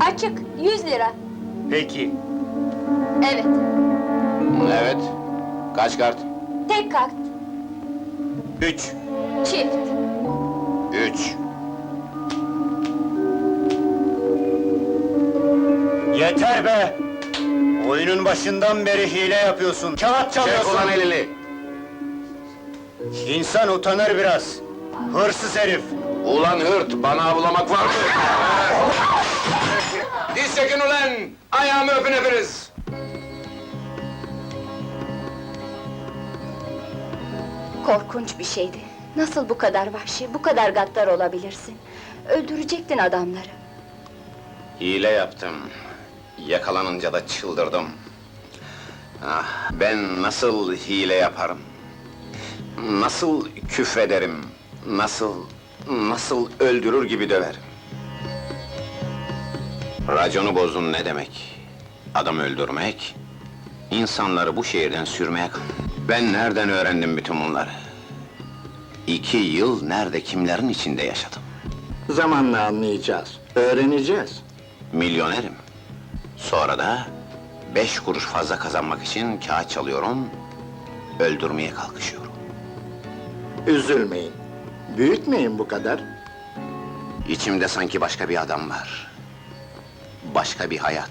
Açık, 100 lira. Peki. Evet, Evet. Kaç kart? tek kart, Üç. çift. Üç. Yeter be! Oyunun başından beri hile yapıyorsun. Kağıt Çek çalıyorsun. ulan elini. İnsan utanır biraz. Hırsız herif. Ulan hırt, bana avlamak var mı? Diz çekin ulan! Ayağımı öpün hepiniz! Korkunç bir şeydi. Nasıl bu kadar vahşi, bu kadar gaddar olabilirsin? Öldürecektin adamları. Hile yaptım. Yakalanınca da çıldırdım. Ah, ben nasıl hile yaparım? Nasıl küfrederim? Nasıl, nasıl öldürür gibi döverim? Raconu bozdun ne demek? Adam öldürmek, insanları bu şehirden sürmeye... Ben nereden öğrendim bütün bunları? İki yıl nerede, kimlerin içinde yaşadım? Zamanla anlayacağız, öğreneceğiz. Milyonerim. Sonra da beş kuruş fazla kazanmak için kağıt çalıyorum, öldürmeye kalkışıyorum. Üzülmeyin. Büyütmeyin bu kadar. İçimde sanki başka bir adam var. Başka bir hayat.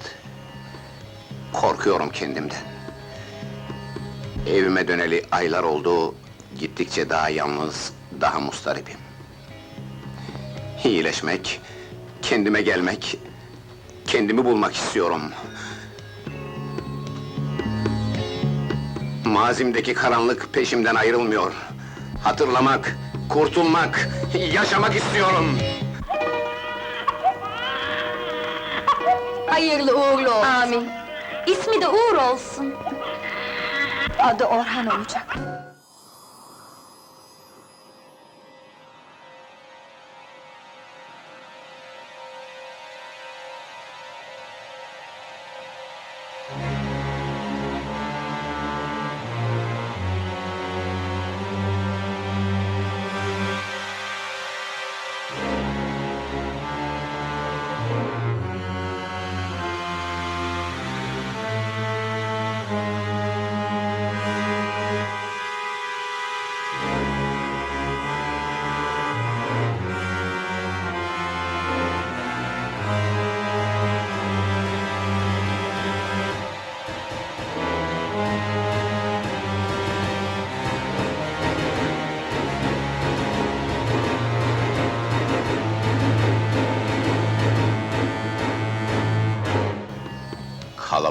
Korkuyorum kendimden. Evime döneli aylar oldu, gittikçe daha yalnız, daha mustaripim. İyileşmek, kendime gelmek, kendimi bulmak istiyorum. Mazimdeki karanlık peşimden ayrılmıyor. Hatırlamak, kurtulmak, yaşamak istiyorum. Hayırlı uğurlu olsun. Amin. İsmi de Uğur olsun. Adı Orhan olacak.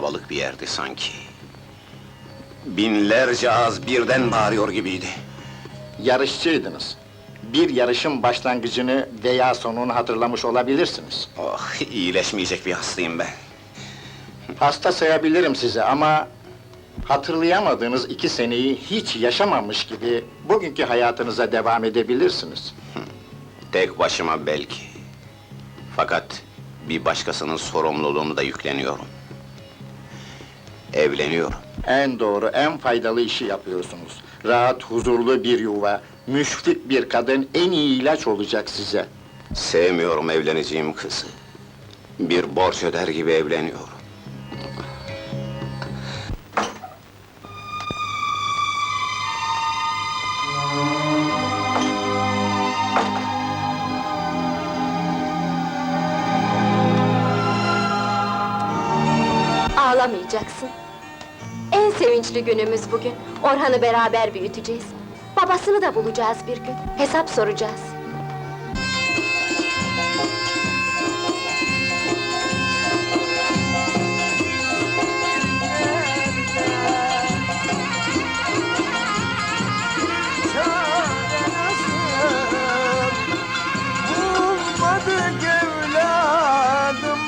Kalabalık bir yerdi sanki. Binlerce ağız birden bağırıyor gibiydi. Yarışçıydınız. Bir yarışın başlangıcını veya sonunu hatırlamış olabilirsiniz. Oh, iyileşmeyecek bir hastayım ben. Hasta sayabilirim size ama... ...hatırlayamadığınız iki seneyi hiç yaşamamış gibi... ...bugünkü hayatınıza devam edebilirsiniz. Tek başıma belki. Fakat bir başkasının sorumluluğunu da yükleniyorum. Evleniyorum. En doğru, en faydalı işi yapıyorsunuz. Rahat, huzurlu bir yuva, müşfik bir kadın en iyi ilaç olacak size. Sevmiyorum evleneceğim kızı. Bir borç öder gibi evleniyorum. Ağlamayacaksın. Sevinçli günümüz bugün. Orhan'ı beraber büyüteceğiz. Babasını da bulacağız bir gün. Hesap soracağız. Bulmadık evladım